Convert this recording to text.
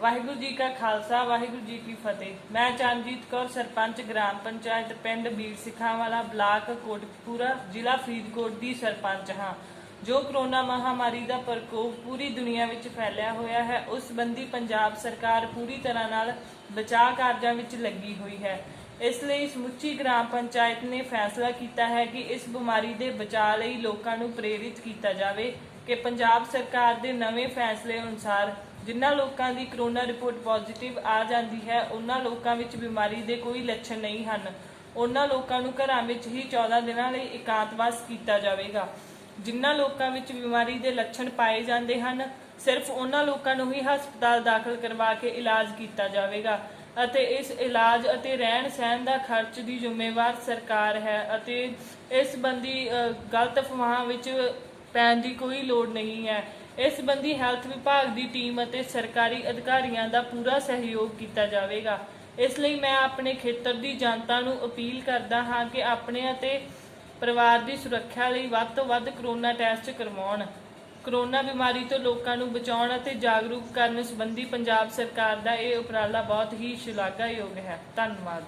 ਵਾਹਿਗੁਰੂ ਜੀ ਕਾ ਖਾਲਸਾ, ਵਾਹਿਗੁਰੂ ਜੀ ਕੀ ਫਤਿਹ। ਮੈਂ ਚਰਨਜੀਤ ਕੌਰ, ਸਰਪੰਚ, ਗ੍ਰਾਮ ਪੰਚਾਇਤ ਪਿੰਡ ਬੀੜ ਸਿੱਖਾਂ ਵਾਲਾ ਬਲਾਕ ਕੋਟਕਪੂਰਾ, ਜ਼ਿਲ੍ਹਾ ਫਰੀਦਕੋਟ ਦੀ ਸਰਪੰਚ ਹਾਂ। ਜੋ ਕਰੋਨਾ ਮਹਾਮਾਰੀ ਦਾ ਪ੍ਰਕੋਪ ਪੂਰੀ ਦੁਨੀਆ ਵਿੱਚ ਫੈਲਿਆ ਹੋਇਆ ਹੈ, ਉਸ ਸੰਬੰਧੀ ਪੰਜਾਬ ਸਰਕਾਰ ਪੂਰੀ ਤਰ੍ਹਾਂ ਨਾਲ ਬਚਾਅ ਕਾਰਜਾਂ ਵਿੱਚ ਲੱਗੀ ਹੋਈ ਹੈ। ਇਸ ਲਈ ਸਮੁੱਚੀ ਗ੍ਰਾਮ ਪੰਚਾਇਤ ਨੇ ਫੈਸਲਾ ਕੀਤਾ ਹੈ ਕਿ ਇਸ ਬਿਮਾਰੀ ਦੇ ਬਚਾਅ ਲਈ ਲੋਕਾਂ ਨੂੰ ਪ੍ਰੇਰਿਤ ਕੀਤਾ ਜਾਵੇ। ਕਿ ਪੰਜਾਬ ਸਰਕਾਰ ਦੇ ਨਵੇਂ ਫੈਸਲੇ ਅਨੁਸਾਰ ਜਿਨ੍ਹਾਂ ਲੋਕਾਂ ਦੀ ਕਰੋਨਾ ਰਿਪੋਰਟ ਪੋਜ਼ਿਟਿਵ ਆ ਜਾਂਦੀ ਹੈ, ਉਹਨਾਂ ਲੋਕਾਂ ਵਿੱਚ ਬਿਮਾਰੀ ਦੇ ਕੋਈ ਲੱਛਣ ਨਹੀਂ ਹਨ। ਉਹਨਾਂ ਲੋਕਾਂ ਨੂੰ ਘਰਾਂ ਵਿੱਚ ਹੀ 14 ਦਿਨਾਂ ਲਈ ਇਕਾਂਤਵਾਸ ਕੀਤਾ ਜਾਵੇਗਾ। ਜਿਨ੍ਹਾਂ ਲੋਕਾਂ ਵਿੱਚ ਬਿਮਾਰੀ ਦੇ ਲੱਛਣ ਪਾਏ ਜਾਂਦੇ ਹਨ, ਸਿਰਫ ਉਹਨਾਂ ਲੋਕਾਂ ਨੂੰ ਹੀ ਹਸਪਤਾਲ ਦਾਖਲ ਕਰਵਾ ਕੇ ਇਲਾਜ ਕੀਤਾ ਜਾਵੇਗਾ ਅਤੇ ਇਸ ਇਲਾਜ ਅਤੇ ਰਹਿਣ ਸਹਿਣ ਦਾ ਖਰਚ ਦੀ ਜ਼ਿੰਮੇਵਾਰ ਸਰਕਾਰ ਹੈ ਅਤੇ ਇਸ ਸੰਬੰਧੀ ਗਲਤ ਅਫਵਾਹਾਂ ਵਿੱਚ ਪੈਣ ਦੀ ਕੋਈ ਲੋੜ ਨਹੀਂ ਹੈ। ਇਸ ਸੰਬੰਧੀ ਹੈਲਥ ਵਿਭਾਗ ਦੀ ਟੀਮ ਅਤੇ ਸਰਕਾਰੀ ਅਧਿਕਾਰੀਆਂ ਦਾ ਪੂਰਾ ਸਹਿਯੋਗ ਕੀਤਾ ਜਾਵੇਗਾ। ਇਸ ਲਈ ਮੈਂ ਆਪਣੇ ਖੇਤਰ ਦੀ ਜਨਤਾ ਨੂੰ ਅਪੀਲ ਕਰਦਾ ਹਾਂ ਕਿ ਆਪਣੇ ਅਤੇ ਪਰਿਵਾਰ ਦੀ ਸੁਰੱਖਿਆ ਲਈ ਵੱਧ ਤੋਂ ਵੱਧ ਕਰੋਨਾ ਟੈਸਟ ਕਰਵਾਉਣ। ਕਰੋਨਾ ਬਿਮਾਰੀ ਤੋਂ ਲੋਕਾਂ ਨੂੰ ਬਚਾਉਣ ਅਤੇ ਜਾਗਰੂਕ ਕਰਨ ਸੰਬੰਧੀ ਪੰਜਾਬ ਸਰਕਾਰ ਦਾ ਇਹ ਉਪਰਾਲਾ ਬਹੁਤ ਹੀ ਸ਼ਲਾਘਾਯੋਗ ਹੈ। ਧੰਨਵਾਦ।